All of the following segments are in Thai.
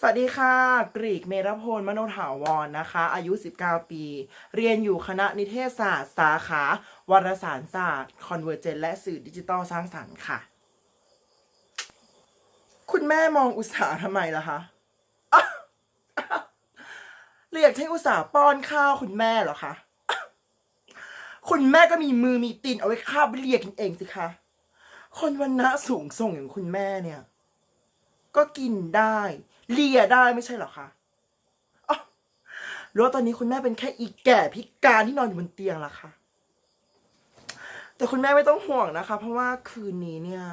สวัสดีค่ะ กรีกเมรพลมโนถาวรนะคะ อายุ 19 ปี เรียนอยู่คณะนิเทศศาสตร์ สาขาวารสารศาสตร์ คอนเวอร์เจนและสื่อดิจิตอลสร้างสรรค์ค่ะ คุณแม่มองอุตสาห์ทำไมล่ะคะอ๊ะเรียกให้อุตสาห์ป้อนข้าวคุณแม่เหรอคะ คุณแม่ก็มีมือมีตีนเอาไว้คาบเรียกกินเองสิคะ คนวันณะสูงส่งอย่างคุณแม่เนี่ย ก็กินได้ เลียได้ไม่ใช่หรอคะอ๋อรู้ว่าตอนนี้คุณแม่เป็นแค่อีแก่พิการที่นอนอยู่บนเตียงละคะแต่คุณแม่ไม่ต้องห่วงนะคะ เพราะว่าคืนนี้เนี่ย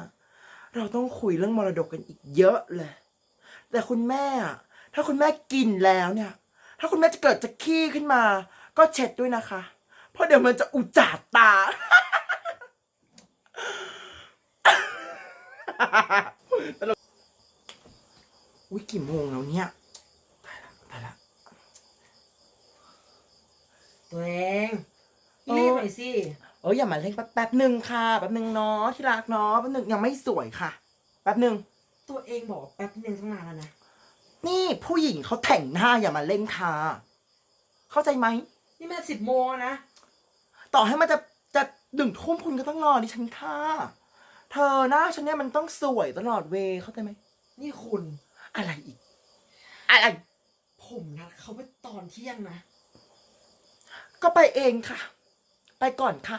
เราต้องคุยเรื่องมรดกกันอีกเยอะเลย แต่คุณแม่อะถ้าคุณแม่กินแล้วเนี่ย ถ้าคุณแม่จะเกิดจะขี้ขึ้นมา ก็เช็ดด้วยนะคะ เพราะเดี๋ยวมันจะอุจจาตา ตลก อุ้ยกี่โมงแล้วเนี่ยตายละตายละตัวเองเออรีบหน่อยสิเอออย่ามาเล่นแป๊บแป๊บหนึ่งค่ะแป๊บหนึ่งเนาะที่รักเนาะแป๊บหนึ่งยังไม่สวยค่ะ แป๊บหนึ่งตัวเองบอกว่าแป๊บนึงตั้งนานแล้วนะนี่ผู้หญิงเขาแต่งหน้าอย่ามาเล่นค่ะ เข้าใจไหมนี่มันสิบโมงแล้วนะ ต่อให้มันจะจะหนึ่งทุ่มคุณก็ต้องรอดิฉันค่ะ เธอหน้าฉันเนี่ยมันต้องสวยตลอดเวย์เข้าใจไหมนี่คุณ อะไรอีก อะไร ผมนัดเขาไปตอนเที่ยงนะ ก็ไปเองค่ะ ไปก่อนค่ะ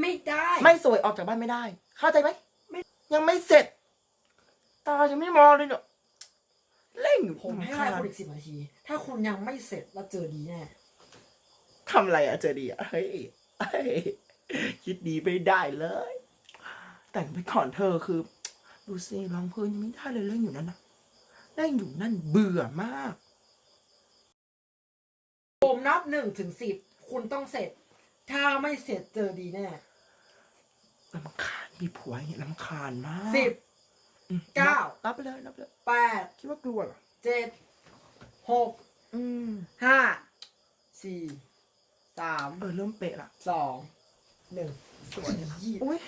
ไม่ได้ ไม่สวยออกจากบ้านไม่ได้ เข้าใจไหมไม่ ยังไม่เสร็จ ตาจะไม่มองเลยเนาะเร่งอยู่ผมให้เวค่ะลาคุณอีกสิบนาที ถ้าคุณยังไม่เสร็จเราเจอดีแน่ทำอะไรอะเจอดีอะเฮ้ยเฮ้ยคิดดีไม่ได้เลย แต่งไปก่อนเธอคือ ดูสิรองพื้นยังไม่ได้เลยเร่งอยู่นั่นนะ เร่งอยู่นั่นเบื่อมากผมนับหนึ่งถึงสิบคุณต้องเสร็จ ถ้าไม่เสร็จเจอดีแน่ลำคาญมีผัวอย่างเงี้ยลำคาญมากสิบ อืมเก้ารับไปเลยรับไปเลยแปดคิดว่ากลัวเหรอเจ็ดหกอืมห้าสี่สามเออเริ่มเป๊ะละสองหนึ่งสวยยี่อุ้ย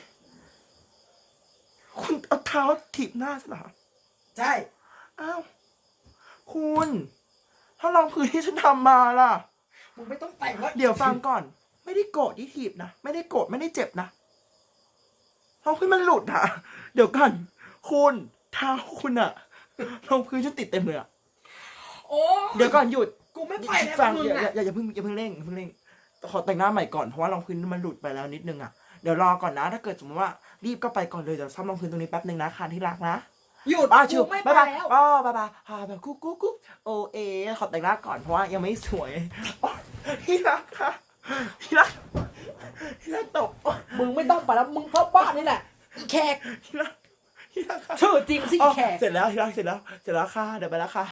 คุณเอาเท้าถีบหน้าฉันเหรอใช่ อ้าวคุณ ถ้ารองพื้นที่ฉันทำมาล่ะ มึงไม่ต้องแต่งแล้วเดี๋ยวฟังก่อน ไม่ได้โกรธที่ถีบนะ ไม่ได้โกรธไม่ได้เจ็บนะรองพื้นมันหลุดอะเดี๋ยวก่อนคุณเท้าคุณอะรองพื้นฉันติดเต็มเลยอะโอ้เดี๋ยวก่อนหยุดกูไม่ไปแล้วฟังมึงอย่าอย่าอะอย่าอย่าเพิ่งอย่าเพิ่งเร่งอย่าเพิ่งเร่งขอแต่งหน้าใหม่ก่อนเพราะว่ารองพื้นมันหลุดไปแล้วนิดนึงอะเดี๋ยวรอก่อนนะ ถ้าเกิดสมมติว่ารีบก็ไปก่อนเลยเดี๋ยวซ่อมรองพื้นตรงนี้แป๊บนึงนะค่ะที่รักนะ หยุดอ้าวชิกูวไม่ไปบ๊ายบายแล้ว อ๋อบายบายฮาแบบกุ๊กกุ๊กกุ๊กโอเอ ขอแต่งหน้าก่อนเพราะว่ายังไม่สวยโอ๊ยที่รักค่ะที่รักที่รักตกโอ๊ยมึงไม่ต้องไปแล้วมึงเข้าบ้านนี่แหละอีแขกที่รักที่รักค่ะชื่อจริงสิอ๋อีอแขก เสร็จแล้วที่รักเสร็จแล้ว เสร็จแล้วค่ะ เดี๋ยวไปแล้วค่ะ